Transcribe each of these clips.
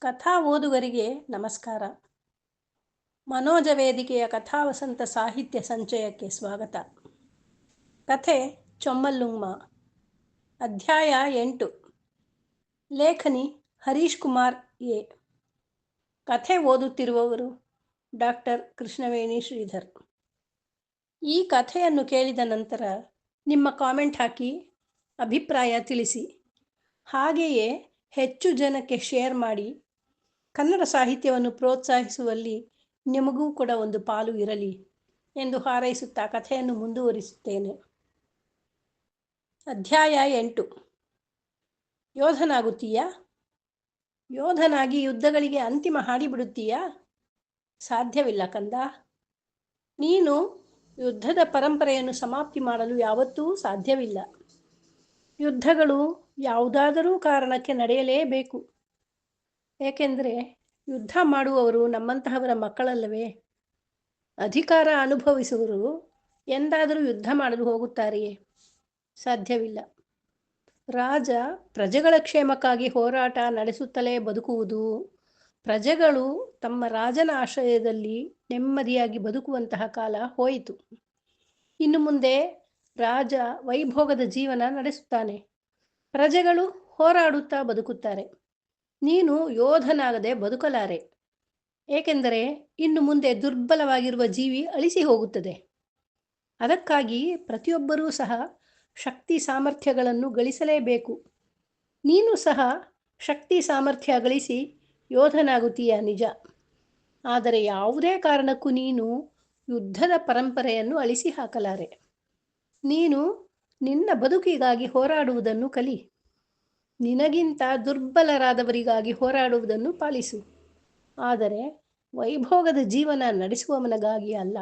ಕಥಾ ಓದುಗರಿಗೆ ನಮಸ್ಕಾರ. ಮನೋಜ ವೇದಿಕೆಯ ಕಥಾವಸಂತ ಸಾಹಿತ್ಯ ಸಂಚಯಕ್ಕೆ ಸ್ವಾಗತ. ಕಥೆ ಚೊಮ್ಮಲ್ಲುಮ್ಮ ಅಧ್ಯಾಯ ಎಂಟು. ಲೇಖನಿ ಹರೀಶ್ ಕುಮಾರ್ ಎ. ಕಥೆ ಓದುತ್ತಿರುವವರು ಡಾಕ್ಟರ್ ಕೃಷ್ಣವೇಣಿ ಶ್ರೀಧರ್. ಈ ಕಥೆಯನ್ನು ಕೇಳಿದ ನಂತರ ನಿಮ್ಮ ಕಾಮೆಂಟ್ ಹಾಕಿ ಅಭಿಪ್ರಾಯ ತಿಳಿಸಿ. ಹಾಗೆಯೇ ಹೆಚ್ಚು ಜನಕ್ಕೆ ಶೇರ್ ಮಾಡಿ ಕನ್ನಡ ಸಾಹಿತ್ಯವನ್ನು ಪ್ರೋತ್ಸಾಹಿಸುವಲ್ಲಿ ನಿಮಗೂ ಕೂಡ ಒಂದು ಪಾಲು ಇರಲಿ ಎಂದು ಹಾರೈಸುತ್ತಾ ಕಥೆಯನ್ನು ಮುಂದುವರಿಸುತ್ತೇನೆ. ಅಧ್ಯಾಯ ಎಂಟು. ಯೋಧನಾಗುತ್ತೀಯಾ? ಯೋಧನಾಗಿ ಯುದ್ಧಗಳಿಗೆ ಅಂತಿಮ ಹಾಡಿಬಿಡುತ್ತೀಯಾ? ಸಾಧ್ಯವಿಲ್ಲ ಕಂದ. ನೀನು ಯುದ್ಧದ ಪರಂಪರೆಯನ್ನು ಸಮಾಪ್ತಿ ಮಾಡಲು ಯಾವತ್ತೂ ಸಾಧ್ಯವಿಲ್ಲ. ಯುದ್ಧಗಳು ಯಾವುದಾದರೂ ಕಾರಣಕ್ಕೆ ನಡೆಯಲೇಬೇಕು. ಏಕೆಂದರೆ ಯುದ್ಧ ಮಾಡುವವರು ನಮ್ಮಂತಹವರ ಮಕ್ಕಳಲ್ಲವೇ? ಅಧಿಕಾರ ಅನುಭವಿಸುವರು ಎಂದಾದರೂ ಯುದ್ಧ ಮಾಡಲು ಹೋಗುತ್ತಾರೆಯೇ? ಸಾಧ್ಯವಿಲ್ಲ. ರಾಜ ಪ್ರಜೆಗಳ ಕ್ಷೇಮಕ್ಕಾಗಿ ಹೋರಾಟ ನಡೆಸುತ್ತಲೇ ಬದುಕುವುದು, ಪ್ರಜೆಗಳು ತಮ್ಮ ರಾಜನ ಆಶ್ರಯದಲ್ಲಿ ನೆಮ್ಮದಿಯಾಗಿ ಬದುಕುವಂತಹ ಕಾಲ ಹೋಯಿತು. ಇನ್ನು ಮುಂದೆ ರಾಜ ವೈಭೋಗದ ಜೀವನ ನಡೆಸುತ್ತಾನೆ. ಪ್ರಜೆಗಳು ಹೋರಾಡುತ್ತಾ ಬದುಕುತ್ತಾರೆ. ನೀನು ಯೋಧನಾಗದೆ ಬದುಕಲಾರೆ. ಏಕೆಂದರೆ ಇನ್ನು ಮುಂದೆ ದುರ್ಬಲವಾಗಿರುವ ಜೀವಿ ಅಳಿಸಿ ಹೋಗುತ್ತದೆ. ಅದಕ್ಕಾಗಿ ಪ್ರತಿಯೊಬ್ಬರೂ ಸಹ ಶಕ್ತಿ ಸಾಮರ್ಥ್ಯಗಳನ್ನು ಗಳಿಸಲೇಬೇಕು. ನೀನು ಸಹ ಶಕ್ತಿ ಸಾಮರ್ಥ್ಯ ಗಳಿಸಿ ಯೋಧನಾಗುತ್ತೀಯ ನಿಜ. ಆದರೆ ಯಾವುದೇ ಕಾರಣಕ್ಕೂ ನೀನು ಯುದ್ಧದ ಪರಂಪರೆಯನ್ನು ಅಳಿಸಿ ಹಾಕಲಾರೆ. ನೀನು ನಿನ್ನ ಬದುಕಿಗಾಗಿ ಹೋರಾಡುವುದನ್ನು ಕಲಿ. ನಿನಗಿಂತ ದುರ್ಬಲರಾದವರಿಗಾಗಿ ಹೋರಾಡುವುದನ್ನು ಪಾಲಿಸು. ಆದರೆ ವೈಭೋಗದ ಜೀವನ ನಡೆಸುವವನಗಾಗಿ ಅಲ್ಲ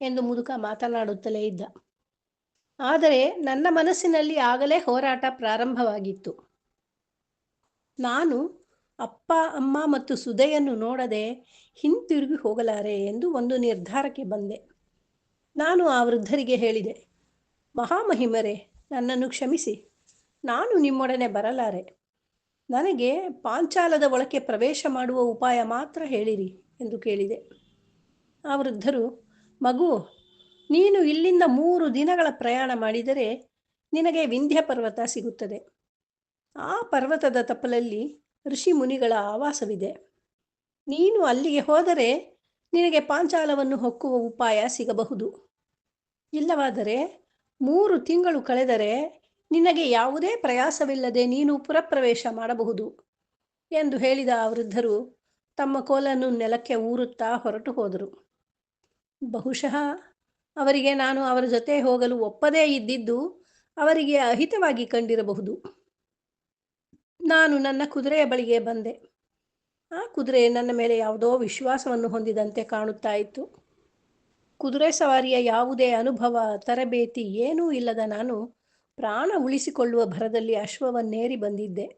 ಎಂದು ಮುದುಕ ಮಾತನಾಡುತ್ತಲೇ ಇದ್ದ. ಆದರೆ ನನ್ನ ಮನಸ್ಸಿನಲ್ಲಿ ಆಗಲೇ ಹೋರಾಟ ಪ್ರಾರಂಭವಾಗಿತ್ತು. ನಾನು ಅಪ್ಪ, ಅಮ್ಮ ಮತ್ತು ಸುದೆಯನ್ನು ನೋಡದೆ ಹಿಂತಿರುಗಿ ಹೋಗಲಾರೆ ಎಂದು ಒಂದು ನಿರ್ಧಾರಕ್ಕೆ ಬಂದೆ. ನಾನು ಆ ವೃದ್ಧರಿಗೆ ಹೇಳಿದೆ, ಮಹಾಮಹಿಮರೇ, ನನ್ನನ್ನು ಕ್ಷಮಿಸಿ. ನಾನು ನಿಮ್ಮೊಡನೆ ಬರಲಾರೆ. ನನಗೆ ಪಾಂಚಾಲದ ಒಳಕ್ಕೆ ಪ್ರವೇಶ ಮಾಡುವ ಉಪಾಯ ಮಾತ್ರ ಹೇಳಿರಿ ಎಂದು ಕೇಳಿದೆ. ಆ ವೃದ್ಧರು, ಮಗು, ನೀನು ಇಲ್ಲಿಂದ ಮೂರು ದಿನಗಳ ಪ್ರಯಾಣ ಮಾಡಿದರೆ ನಿನಗೆ ವಿಂಧ್ಯ ಪರ್ವತ ಸಿಗುತ್ತದೆ. ಆ ಪರ್ವತದ ತಪ್ಪಲಲ್ಲಿ ಋಷಿ ಮುನಿಗಳ ಆವಾಸವಿದೆ. ನೀನು ಅಲ್ಲಿಗೆ ಹೋದರೆ ನಿನಗೆ ಪಾಂಚಾಲವನ್ನು ಹೊಕ್ಕುವ ಉಪಾಯ ಸಿಗಬಹುದು. ಇಲ್ಲವಾದರೆ ಮೂರು ತಿಂಗಳು ಕಳೆದರೆ ನಿನಗೆ ಯಾವುದೇ ಪ್ರಯಾಸವಿಲ್ಲದೆ ನೀನು ಪುರಪ್ರವೇಶ ಮಾಡಬಹುದು ಎಂದು ಹೇಳಿದ ಆ ವೃದ್ಧರು ತಮ್ಮ ಕೋಲನ್ನು ನೆಲಕ್ಕೆ ಊರುತ್ತಾ ಹೊರಟು ಹೋದರು. ಬಹುಶಃ ಅವರಿಗೆ ನಾನು ಅವರ ಜೊತೆ ಹೋಗಲು ಒಪ್ಪದೇ ಇದ್ದಿದ್ದು ಅವರಿಗೆ ಅಹಿತವಾಗಿ ಕಂಡಿರಬಹುದು. ನಾನು ನನ್ನ ಕುದುರೆಯ ಬಳಿಗೆ ಬಂದೆ. ಆ ಕುದುರೆ ನನ್ನ ಮೇಲೆ ಯಾವುದೋ ವಿಶ್ವಾಸವನ್ನು ಹೊಂದಿದಂತೆ ಕಾಣುತ್ತಾ ಇತ್ತು. ಕುದುರೆ ಸವಾರಿಯ ಯಾವುದೇ ಅನುಭವ, ತರಬೇತಿ ಏನೂ ಇಲ್ಲದ ನಾನು ಪ್ರಾಣ ಉಳಿಸಿಕೊಳ್ಳುವ ಭರದಲ್ಲಿ ಅಶ್ವವನ್ನೇರಿ ಬಂದಿದ್ದೆ.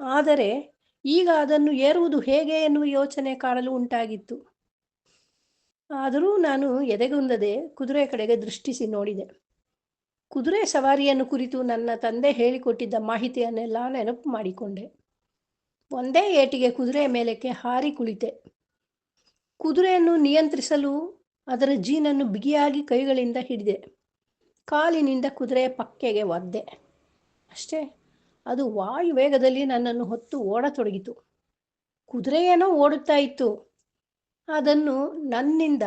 ಆದರೆ ಈಗ ಅದನ್ನು ಏರುವುದು ಹೇಗೆ ಎನ್ನುವ ಯೋಚನೆ ಕಾಡಲು ಉಂಟಾಗಿತ್ತು. ಆದರೂ ನಾನು ಎದೆಗುಂದದೆ ಕುದುರೆ ಕಡೆಗೆ ದೃಷ್ಟಿಸಿ ನೋಡಿದೆ. ಕುದುರೆ ಸವಾರಿಯನ್ನು ಕುರಿತು ನನ್ನ ತಂದೆ ಹೇಳಿಕೊಟ್ಟಿದ್ದ ಮಾಹಿತಿಯನ್ನೆಲ್ಲ ನೆನಪು ಮಾಡಿಕೊಂಡೆ. ಒಂದೇ ಏಟಿಗೆ ಕುದುರೆ ಮೇಲಕ್ಕೆ ಹಾರಿ ಕುಳಿತೆ. ಕುದುರೆಯನ್ನು ನಿಯಂತ್ರಿಸಲು ಅದರ ಜೀನನ್ನು ಬಿಗಿಯಾಗಿ ಕೈಗಳಿಂದ ಹಿಡಿದೆ. ಕಾಲಿನಿಂದ ಕುದುರೆ ಪಕ್ಕೆಗೆ ಒದ್ದೆ. ಅಷ್ಟೇ, ಅದು ವಾಯು ವೇಗದಲ್ಲಿ ನನ್ನನ್ನು ಹೊತ್ತು ಓಡತೊಡಗಿತು. ಏನೋ ಓಡುತ್ತಾ ಇತ್ತು. ಅದನ್ನು ನನ್ನಿಂದ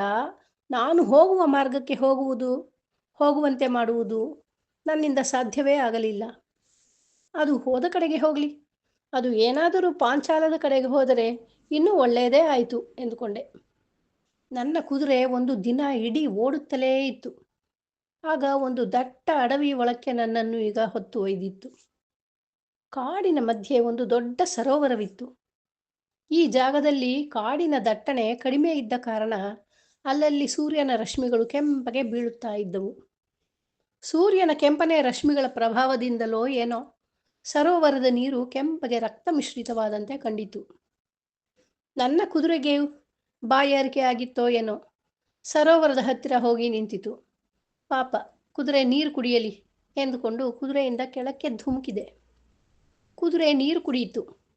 ನಾನು ಹೋಗುವ ಮಾರ್ಗಕ್ಕೆ ಹೋಗುವುದು, ಹೋಗುವಂತೆ ಮಾಡುವುದು ನನ್ನಿಂದ ಸಾಧ್ಯವೇ ಆಗಲಿಲ್ಲ. ಅದು ಹೋದ ಕಡೆಗೆ ಹೋಗಲಿ, ಅದು ಏನಾದರೂ ಪಾಂಚಾಲದ ಕಡೆಗೆ ಹೋದರೆ ಇನ್ನೂ ಒಳ್ಳೆಯದೇ ಆಯಿತು ಎಂದುಕೊಂಡೆ. ನನ್ನ ಕುದುರೆ ಒಂದು ದಿನ ಇಡೀ ಓಡುತ್ತಲೇ ಇತ್ತು. ಆಗ ಒಂದು ದಟ್ಟ ಅಡವಿ ಒಳಕ್ಕೆ ನನ್ನನ್ನು ಈಗ ಹೊತ್ತು ಒಯ್ದಿತ್ತು. ಕಾಡಿನ ಮಧ್ಯೆ ಒಂದು ದೊಡ್ಡ ಸರೋವರವಿತ್ತು. ಈ ಜಾಗದಲ್ಲಿ ಕಾಡಿನ ದಟ್ಟಣೆ ಕಡಿಮೆ ಇದ್ದ ಕಾರಣ ಅಲ್ಲಲ್ಲಿ ಸೂರ್ಯನ ರಶ್ಮಿಗಳು ಕೆಂಪಗೆ ಬೀಳುತ್ತಾ ಇದ್ದವು. ಸೂರ್ಯನ ಕೆಂಪನೆ ರಶ್ಮಿಗಳ ಪ್ರಭಾವದಿಂದಲೋ ಏನೋ ಸರೋವರದ ನೀರು ಕೆಂಪಗೆ ರಕ್ತ ಮಿಶ್ರಿತವಾದಂತೆ ಕಂಡಿತು. ನನ್ನ ಕುದುರೆಗೆ ಬಾಯಾರಿಕೆ ಆಗಿತ್ತೋ ಏನೋ ಸರೋವರದ ಹತ್ತಿರ ಹೋಗಿ ನಿಂತಿತು. ಪಾಪ, ಕುದುರೆ ನೀರು ಕುಡಿಯಲಿ ಎಂದುಕೊಂಡು ಕುದುರೆಯಿಂದ ಕೆಳಕ್ಕೆ ಧುಮುಕಿದೆ. ಕುದುರೆ ನೀರು ಕುಡಿಯಿತು.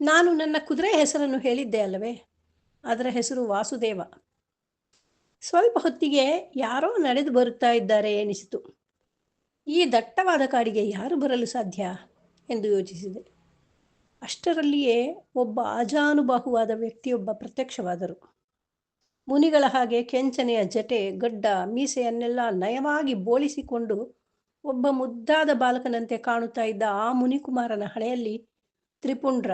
ನಾನು ನನ್ನ ಕುದುರೆ ಹೆಸರನ್ನು ಹೇಳಿದ್ದೆ ಅಲ್ಲವೇ? ಅದರ ಹೆಸರು ವಾಸುದೇವ. ಸ್ವಲ್ಪ ಹೊತ್ತಿಗೆ ಯಾರೋ ನಡೆದು ಬರುತ್ತಾ ಇದ್ದಾರೆ ಎನಿಸಿತು. ಈ ದಟ್ಟವಾದ ಕಾಡಿಗೆ ಯಾರು ಬರಲು ಸಾಧ್ಯ? ಎಂದು ಯೋಚಿಸಿದೆ. ಅಷ್ಟರಲ್ಲಿಯೇ ಒಬ್ಬ ಅಜಾನುಬಾಹುವಾದ ವ್ಯಕ್ತಿಯೊಬ್ಬ ಪ್ರತ್ಯಕ್ಷವಾದರು. ಮುನಿಗಳ ಹಾಗೆ ಕೆಂಚನೆಯ ಜಟೆ, ಗಡ್ಡ, ಮೀಸೆಯನ್ನೆಲ್ಲ ನಯವಾಗಿ ಬೋಳಿಸಿಕೊಂಡು ಒಬ್ಬ ಮುದ್ದಾದ ಬಾಲಕನಂತೆ ಕಾಣುತ್ತಾ ಇದ್ದ ಆ ಮುನಿಕುಮಾರನ ಹಣೆಯಲ್ಲಿ ತ್ರಿಪುಂಡ್ರ,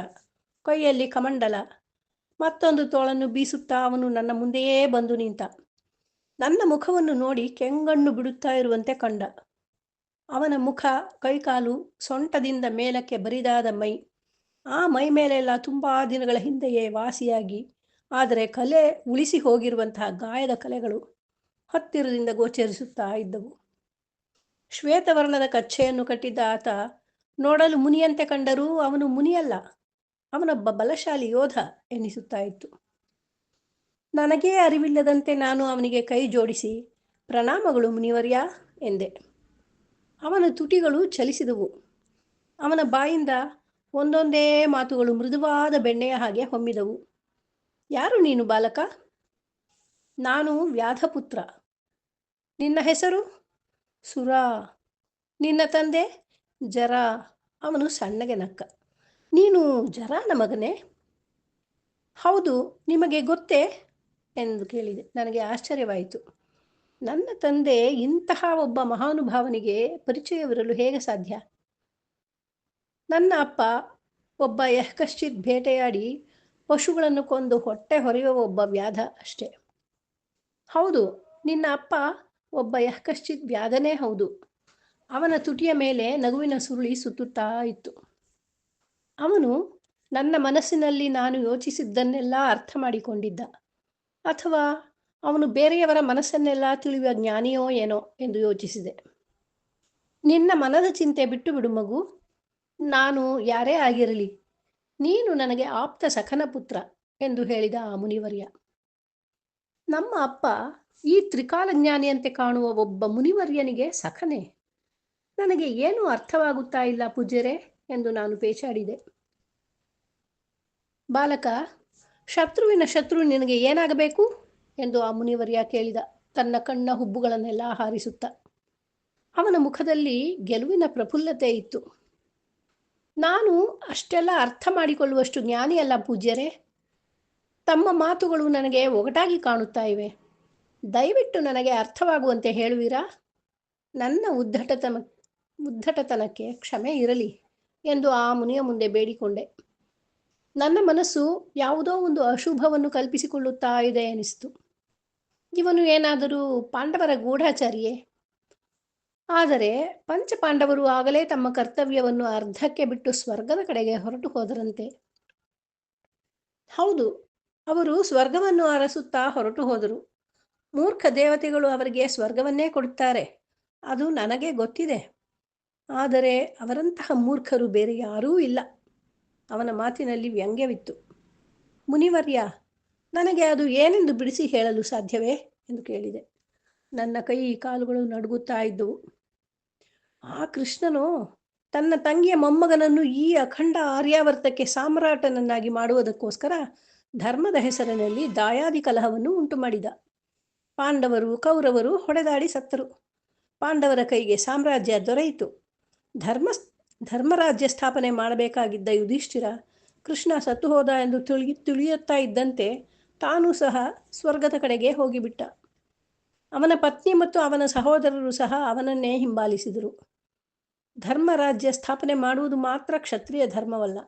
ಕೈಯಲ್ಲಿ ಕಮಂಡಲ, ಮತ್ತೊಂದು ತೋಳನ್ನು ಬೀಸುತ್ತಾ ಅವನು ನನ್ನ ಮುಂದೆಯೇ ಬಂದು ನಿಂತ. ನನ್ನ ಮುಖವನ್ನು ನೋಡಿ ಕೆಂಗಣ್ಣು ಬಿಡುತ್ತಾ ಇರುವಂತೆ ಕಂಡ. ಅವನ ಮುಖ ಕೈಕಾಲು ಸೊಂಟದಿಂದ ಮೇಲಕ್ಕೆ ಬರಿದಾದ ಮೈ. ಆ ಮೈ ಮೇಲೆಲ್ಲ ತುಂಬ ದಿನಗಳ ಹಿಂದೆಯೇ ವಾಸಿಯಾಗಿ ಆದರೆ ಕಲೆ ಉಳಿಸಿ ಹೋಗಿರುವಂತಹ ಗಾಯದ ಕಲೆಗಳು ಹತ್ತಿರದಿಂದ ಗೋಚರಿಸುತ್ತಾ ಇದ್ದವು. ಶ್ವೇತವರ್ಣದ ಕಚ್ಚೆಯನ್ನು ಕಟ್ಟಿದ್ದ ಆತ ನೋಡಲು ಮುನಿಯಂತೆ ಕಂಡರೂ ಅವನು ಮುನಿಯಲ್ಲ ಅವನೊಬ್ಬ ಬಲಶಾಲಿ ಯೋಧ ಎನಿಸುತ್ತಾ ಇತ್ತು. ನನಗೇ ಅರಿವಿಲ್ಲದಂತೆ ನಾನು ಅವನಿಗೆ ಕೈ ಜೋಡಿಸಿ, ಪ್ರಣಾಮಗಳು ಮುನಿವರ್ಯ ಎಂದೆ. ಅವನ ತುಟಿಗಳು ಚಲಿಸಿದವು. ಅವನ ಬಾಯಿಂದ ಒಂದೊಂದೇ ಮಾತುಗಳು ಮೃದುವಾದ ಬೆಣ್ಣೆಯ ಹಾಗೆ ಹೊಮ್ಮಿದವು. ಯಾರು ನೀನು ಬಾಲಕ? ನಾನು ವ್ಯಾಧಪುತ್ರ. ನಿನ್ನ ಹೆಸರು? ಸುರ. ನಿನ್ನ ತಂದೆ? ಜರ. ಅವನು ಸಣ್ಣಗೆ ನಕ್ಕ. ನೀನು ಜರಾನ ಮಗನೇ? ಹೌದು, ನಿಮಗೆ ಗೊತ್ತೇ? ಎಂದು ಕೇಳಿದೆ. ನನಗೆ ಆಶ್ಚರ್ಯವಾಯಿತು. ನನ್ನ ತಂದೆ ಇಂತಹ ಒಬ್ಬ ಮಹಾನುಭಾವನಿಗೆ ಪರಿಚಯವಿರಲು ಹೇಗೆ ಸಾಧ್ಯ? ನನ್ನ ಅಪ್ಪ ಒಬ್ಬ ಯಹ್ಕಶ್ಚಿತ್ ಬೇಟೆಯಾಡಿ ಪಶುಗಳನ್ನು ಕೊಂದು ಹೊಟ್ಟೆ ಹೊರೆಯುವ ಒಬ್ಬ ವ್ಯಾಧ ಅಷ್ಟೇ. ಹೌದು, ನಿನ್ನ ಅಪ್ಪ ಒಬ್ಬ ಯಹ್ಕಶ್ಚಿತ್ ವ್ಯಾಧನೇ ಹೌದು. ಅವನ ತುಟಿಯ ಮೇಲೆ ನಗುವಿನ ಸುರುಳಿ ಸುತ್ತುತ್ತಾ ಇತ್ತು. ಅವನು, ನನ್ನ ಮನಸ್ಸಿನಲ್ಲಿ ನಾನು ಯೋಚಿಸಿದ್ದನ್ನೆಲ್ಲ ಅರ್ಥ ಮಾಡಿಕೊಂಡಿದ್ದ. ಅಥವಾ ಅವನು ಬೇರೆಯವರ ಮನಸ್ಸನ್ನೆಲ್ಲ ತಿಳಿಯುವ ಜ್ಞಾನಿಯೋ ಏನೋ ಎಂದು ಯೋಚಿಸಿದೆ. ನಿನ್ನ ಮನದ ಚಿಂತೆ ಬಿಟ್ಟು ಬಿಡು ಮಗು. ನಾನು ಯಾರೇ ಆಗಿರಲಿ ನೀನು ನನಗೆ ಆಪ್ತ ಸಖನ ಪುತ್ರ ಎಂದು ಹೇಳಿದ ಆ ಮುನಿವರ್ಯ. ನಮ್ಮ ಅಪ್ಪ ಈ ತ್ರಿಕಾಲಜ್ಞಾನಿಯಂತೆ ಕಾಣುವ ಒಬ್ಬ ಮುನಿವರ್ಯನಿಗೆ ಸಖನೆ. ನನಗೆ ಏನೂ ಅರ್ಥವಾಗುತ್ತಾ ಇಲ್ಲ ಪೂಜ್ಯರೆ ಎಂದು ನಾನು ಪೇಚಾಡಿದೆ. ಬಾಲಕ, ಶತ್ರುವಿನ ಶತ್ರು ನಿನಗೆ ಏನಾಗಬೇಕು? ಎಂದು ಆ ಮುನಿವರ್ಯ ಕೇಳಿದ. ತನ್ನ ಕಣ್ಣ ಹುಬ್ಬುಗಳನ್ನೆಲ್ಲ ಹಾರಿಸುತ್ತ. ಅವನ ಮುಖದಲ್ಲಿ ಗೆಲುವಿನ ಪ್ರಫುಲ್ಲತೆ ಇತ್ತು. ನಾನು ಅಷ್ಟೆಲ್ಲ ಅರ್ಥ ಮಾಡಿಕೊಳ್ಳುವಷ್ಟು ಜ್ಞಾನಿಯಲ್ಲ ಪೂಜ್ಯರೇ. ತಮ್ಮ ಮಾತುಗಳು ನನಗೆ ಒಗಟಾಗಿ ಕಾಣುತ್ತಾ ಇವೆ. ದಯವಿಟ್ಟು ನನಗೆ ಅರ್ಥವಾಗುವಂತೆ ಹೇಳುವಿರಾ? ನನ್ನ ಉದ್ದಟತನ ಉದ್ದಟತನಕ್ಕೆ ಕ್ಷಮೆ ಇರಲಿ ಎಂದು ಆ ಮುನಿಯ ಮುಂದೆ ಬೇಡಿಕೊಂಡೆ. ನನ್ನ ಮನಸ್ಸು ಯಾವುದೋ ಒಂದು ಅಶುಭವನ್ನು ಕಲ್ಪಿಸಿಕೊಳ್ಳುತ್ತಾ ಇದೆ ಅನಿಸ್ತು ಇವನು ಏನಾದರೂ ಪಾಂಡವರ ಗೂಢಾಚಾರಿಯೇ? ಆದರೆ ಪಂಚಪಾಂಡವರು ಆಗಲೇ ತಮ್ಮ ಕರ್ತವ್ಯವನ್ನು ಅರ್ಧಕ್ಕೆ ಬಿಟ್ಟು ಸ್ವರ್ಗದ ಕಡೆಗೆ ಹೊರಟು ಹೋದರಂತೆ. ಹೌದು, ಅವರು ಸ್ವರ್ಗವನ್ನು ಅರಸುತ್ತಾ ಹೊರಟು ಹೋದರು. ಮೂರ್ಖ ದೇವತೆಗಳು ಅವರಿಗೆ ಸ್ವರ್ಗವನ್ನೇ ಕೊಡುತ್ತಾರೆ. ಅದು ನನಗೆ ಗೊತ್ತಿದೆ. ಆದರೆ ಅವರಂತಹ ಮೂರ್ಖರು ಬೇರೆ ಯಾರೂ ಇಲ್ಲ. ಅವನ ಮಾತಿನಲ್ಲಿ ವ್ಯಂಗ್ಯವಿತ್ತು. ಮುನಿವರ್ಯ, ನನಗೆ ಅದು ಏನೆಂದು ಬಿಡಿಸಿ ಹೇಳಲು ಸಾಧ್ಯವೇ? ಎಂದು ಕೇಳಿದೆ. ನನ್ನ ಕೈ ಕಾಲುಗಳು ನಡುಗುತ್ತಾ ಇದ್ದವು. ಆ ಕೃಷ್ಣನು ತನ್ನ ತಂಗಿಯ ಮೊಮ್ಮಗನನ್ನು ಈ ಅಖಂಡ ಆರ್ಯಾವರ್ತಕ್ಕೆ ಸಾಮ್ರಾಟನನ್ನಾಗಿ ಮಾಡುವುದಕ್ಕೋಸ್ಕರ ಧರ್ಮದ ಹೆಸರಿನಲ್ಲಿ ದಾಯಾದಿ ಕಲಹವನ್ನು ಉಂಟು ಮಾಡಿದ. ಪಾಂಡವರು, ಕೌರವರು ಹೊಡೆದಾಡಿ ಸತ್ತರು. ಪಾಂಡವರ ಕೈಗೆ ಸಾಮ್ರಾಜ್ಯ ದೊರೆಯಿತು. ಧರ್ಮ ಧರ್ಮರಾಜ್ಯ ಸ್ಥಾಪನೆ ಮಾಡಬೇಕಾಗಿದ್ದ ಯುಧಿಷ್ಠಿರ ಕೃಷ್ಣ ಸತ್ತು ಹೋದ ಎಂದು ತಿಳಿ ತಿಳಿಯುತ್ತಾ ಇದ್ದಂತೆ ತಾನೂ ಸಹ ಸ್ವರ್ಗದ ಕಡೆಗೆ ಹೋಗಿಬಿಟ್ಟ. ಅವನ ಪತ್ನಿ ಮತ್ತು ಅವನ ಸಹೋದರರು ಸಹ ಅವನನ್ನೇ ಹಿಂಬಾಲಿಸಿದರು. ಧರ್ಮರಾಜ್ಯ ಸ್ಥಾಪನೆ ಮಾಡುವುದು ಮಾತ್ರ ಕ್ಷತ್ರಿಯ ಧರ್ಮವಲ್ಲ.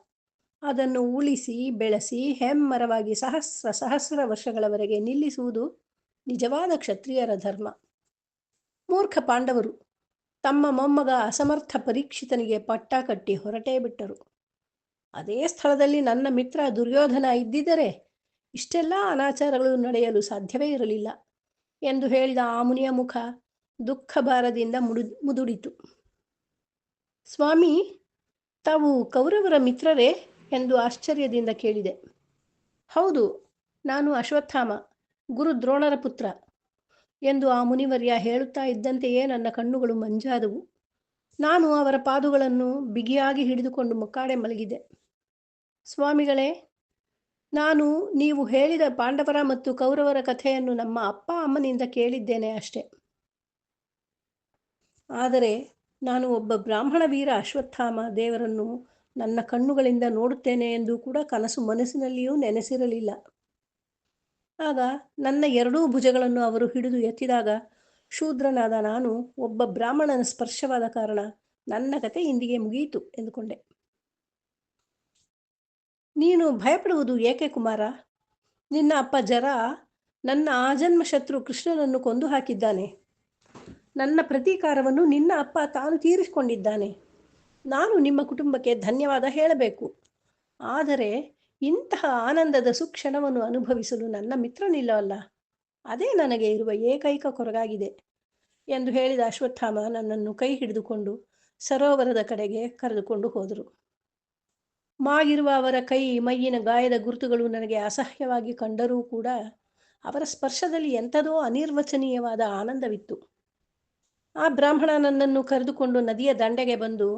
ಅದನ್ನು ಉಳಿಸಿ, ಬೆಳೆಸಿ, ಹೆಮ್ಮರವಾಗಿ ಸಹಸ್ರ ಸಹಸ್ರ ವರ್ಷಗಳವರೆಗೆ ನಿಲ್ಲಿಸುವುದು ನಿಜವಾದ ಕ್ಷತ್ರಿಯರ ಧರ್ಮ. ಮೂರ್ಖ ಪಾಂಡವರು ತಮ್ಮ ಮೊಮ್ಮಗ ಅಸಮರ್ಥ ಪರೀಕ್ಷಿತನಿಗೆ ಪಟ್ಟ ಕಟ್ಟಿ ಹೊರಟೇ ಬಿಟ್ಟರು. ಅದೇ ಸ್ಥಳದಲ್ಲಿ ನನ್ನ ಮಿತ್ರ ದುರ್ಯೋಧನ ಇದ್ದಿದ್ದರೆ ಇಷ್ಟೆಲ್ಲ ಅನಾಚಾರಗಳು ನಡೆಯಲು ಸಾಧ್ಯವೇ ಇರಲಿಲ್ಲ ಎಂದು ಹೇಳಿದ ಆ ಮುಖ ದುಃಖ ಭಾರದಿಂದ ಮುಡು ಮುದುಡಿತು. ಸ್ವಾಮಿ, ತಾವು ಕೌರವರ ಮಿತ್ರರೇ ಎಂದು ಆಶ್ಚರ್ಯದಿಂದ ಕೇಳಿದೆ. ಹೌದು, ನಾನು ಅಶ್ವತ್ಥಾಮ, ಗುರು ದ್ರೋಣರ ಪುತ್ರ ಎಂದು ಆ ಮುನಿವರ್ಯ ಹೇಳುತ್ತಾ ಇದ್ದಂತೆಯೇ ನನ್ನ ಕಣ್ಣುಗಳು ಮಂಜಾದವು. ನಾನು ಅವರ ಪಾದುಗಳನ್ನು ಬಿಗಿಯಾಗಿ ಹಿಡಿದುಕೊಂಡು ಮುಕ್ಕಾಡೆ ಮಲಗಿದೆ. ಸ್ವಾಮಿಗಳೇ, ನಾನು ನೀವು ಹೇಳಿದ ಪಾಂಡವರ ಮತ್ತು ಕೌರವರ ಕಥೆಯನ್ನು ನಮ್ಮ ಅಪ್ಪ ಅಮ್ಮನಿಂದ ಕೇಳಿದ್ದೇನೆ ಅಷ್ಟೆ. ಆದರೆ ನಾನು ಒಬ್ಬ ಬ್ರಾಹ್ಮಣ ವೀರ ಅಶ್ವತ್ಥಾಮ ದೇವರನ್ನು ನನ್ನ ಕಣ್ಣುಗಳಿಂದ ನೋಡುತ್ತೇನೆ ಎಂದು ಕೂಡ ಕನಸು ಮನಸ್ಸಿನಲ್ಲಿಯೂ ನೆನೆಸಿರಲಿಲ್ಲ. ಆಗ ನನ್ನ ಎರಡೂ ಭುಜಗಳನ್ನು ಅವರು ಹಿಡಿದು ಎತ್ತಿದಾಗ ಶೂದ್ರನಾದ ನಾನು ಒಬ್ಬ ಬ್ರಾಹ್ಮಣನ ಸ್ಪರ್ಶವಾದ ಕಾರಣ ನನ್ನ ಕತೆ ಇಂದಿಗೆ ಮುಗಿಯಿತು ಎಂದುಕೊಂಡೆ. ನೀನು ಭಯಪಡುವುದು ಏಕೆ ಕುಮಾರ? ನಿನ್ನ ಅಪ್ಪ ಜರ ನನ್ನ ಆಜನ್ಮ ಶತ್ರು ಕೃಷ್ಣನನ್ನು ಕೊಂದು ಹಾಕಿದ್ದಾನೆ. ನನ್ನ ಪ್ರತೀಕಾರವನ್ನು ನಿನ್ನ ಅಪ್ಪ ತಾನು ತೀರಿಸಿಕೊಂಡಿದ್ದಾನೆ. ನಾನು ನಿಮ್ಮ ಕುಟುಂಬಕ್ಕೆ ಧನ್ಯವಾದ ಹೇಳಬೇಕು. ಆದರೆ ಇಂತಹ ಆನಂದದ ಸುಕ್ಷಣವನ್ನು ಅನುಭವಿಸಲು ನನ್ನ ಮಿತ್ರನಿಲ್ಲವಲ್ಲ ಅದೇ ನನಗೆ ಇರುವ ಏಕೈಕ ಕೊರಗಾಗಿದೆ ಎಂದು ಹೇಳಿದ ಅಶ್ವತ್ಥಾಮ ನನ್ನನ್ನು ಕೈ ಹಿಡಿದುಕೊಂಡು ಸರೋವರದ ಕಡೆಗೆ ಕರೆದುಕೊಂಡು ಹೋದರು. ಮಾಗಿರುವ ಅವರ ಕೈ, ಮೈಯಿನ ಗಾಯದ ಗುರುತುಗಳು ನನಗೆ ಅಸಹ್ಯವಾಗಿ ಕಂಡರೂ ಕೂಡ ಅವರ ಸ್ಪರ್ಶದಲ್ಲಿ ಎಂಥದೋ ಅನಿರ್ವಚನೀಯವಾದ ಆನಂದವಿತ್ತು. ಆ ಬ್ರಾಹ್ಮಣ ನನ್ನನ್ನು ಕರೆದುಕೊಂಡು ನದಿಯ ದಂಡೆಗೆ ಬಂದು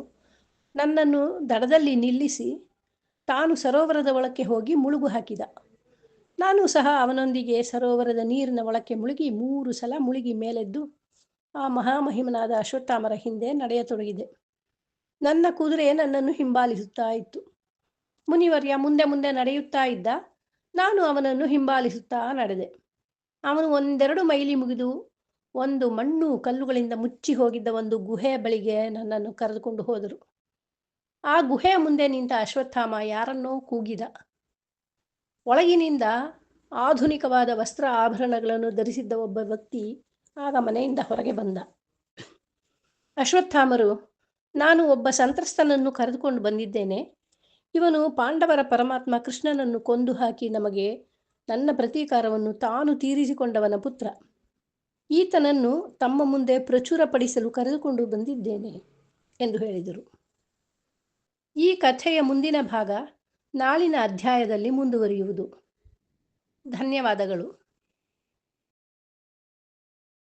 ನನ್ನನ್ನು ದಡದಲ್ಲಿ ನಿಲ್ಲಿಸಿ ತಾನು ಸರೋವರದ ಒಳಕ್ಕೆ ಹೋಗಿ ಮುಳುಗು ಹಾಕಿದ. ನಾನು ಸಹ ಅವನೊಂದಿಗೆ ಸರೋವರದ ನೀರಿನ ಒಳಕ್ಕೆ ಮುಳುಗಿ ಮೂರು ಸಲ ಮುಳುಗಿ ಮೇಲೆದ್ದು ಆ ಮಹಾಮಹಿಮನಾದ ಅಶ್ವತ್ಥಾಮರ ಹಿಂದೆ ನಡೆಯತೊಡಗಿದೆ. ನನ್ನ ಕುದುರೆ ನನ್ನನ್ನು ಹಿಂಬಾಲಿಸುತ್ತಾ ಇತ್ತು. ಮುನಿವರ್ಯ ಮುಂದೆ ಮುಂದೆ ನಡೆಯುತ್ತಾ ಇದ್ದ ನಾನು ಅವನನ್ನು ಹಿಂಬಾಲಿಸುತ್ತಾ ನಡೆದೆ. ಅವನು ಒಂದೆರಡು ಮೈಲಿ ಮುಗಿದು ಒಂದು ಮಣ್ಣು ಕಲ್ಲುಗಳಿಂದ ಮುಚ್ಚಿ ಹೋಗಿದ್ದ ಒಂದು ಗುಹೆಯ ಬಳಿಗೆ ನನ್ನನ್ನು ಕರೆದುಕೊಂಡು ಹೋದರು. ಆ ಗುಹೆಯ ಮುಂದೆ ನಿಂತ ಅಶ್ವತ್ಥಾಮ ಯಾರನ್ನೋ ಕೂಗಿದ. ಒಳಗಿನಿಂದ ಆಧುನಿಕವಾದ ವಸ್ತ್ರ ಆಭರಣಗಳನ್ನು ಧರಿಸಿದ್ದ ಒಬ್ಬ ವ್ಯಕ್ತಿ ಆಗ ಮನೆಯಿಂದ ಹೊರಗೆ ಬಂದ. ಅಶ್ವತ್ಥಾಮರು, ನಾನು ಒಬ್ಬ ಸಂತ್ರಸ್ತನನ್ನು ಕರೆದುಕೊಂಡು ಬಂದಿದ್ದೇನೆ. ಇವನು ಪಾಂಡವರ ಪರಮಾತ್ಮ ಕೃಷ್ಣನನ್ನು ಕೊಂದು ಹಾಕಿ ನಮಗೆ ನನ್ನ ಪ್ರತೀಕಾರವನ್ನು ತಾನು ತೀರಿಸಿಕೊಂಡವನ ಪುತ್ರ. ಈತನನ್ನು ತಮ್ಮ ಮುಂದೆ ಪ್ರಚುರಪಡಿಸಲು ಕರೆದುಕೊಂಡು ಬಂದಿದ್ದೇನೆ ಎಂದು ಹೇಳಿದರು. ಈ ಕಥೆಯ ಮುಂದಿನ ಭಾಗ ನಾಳಿನ ಅಧ್ಯಾಯದಲ್ಲಿ ಮುಂದುವರಿಯುವುದು. ಧನ್ಯವಾದಗಳು.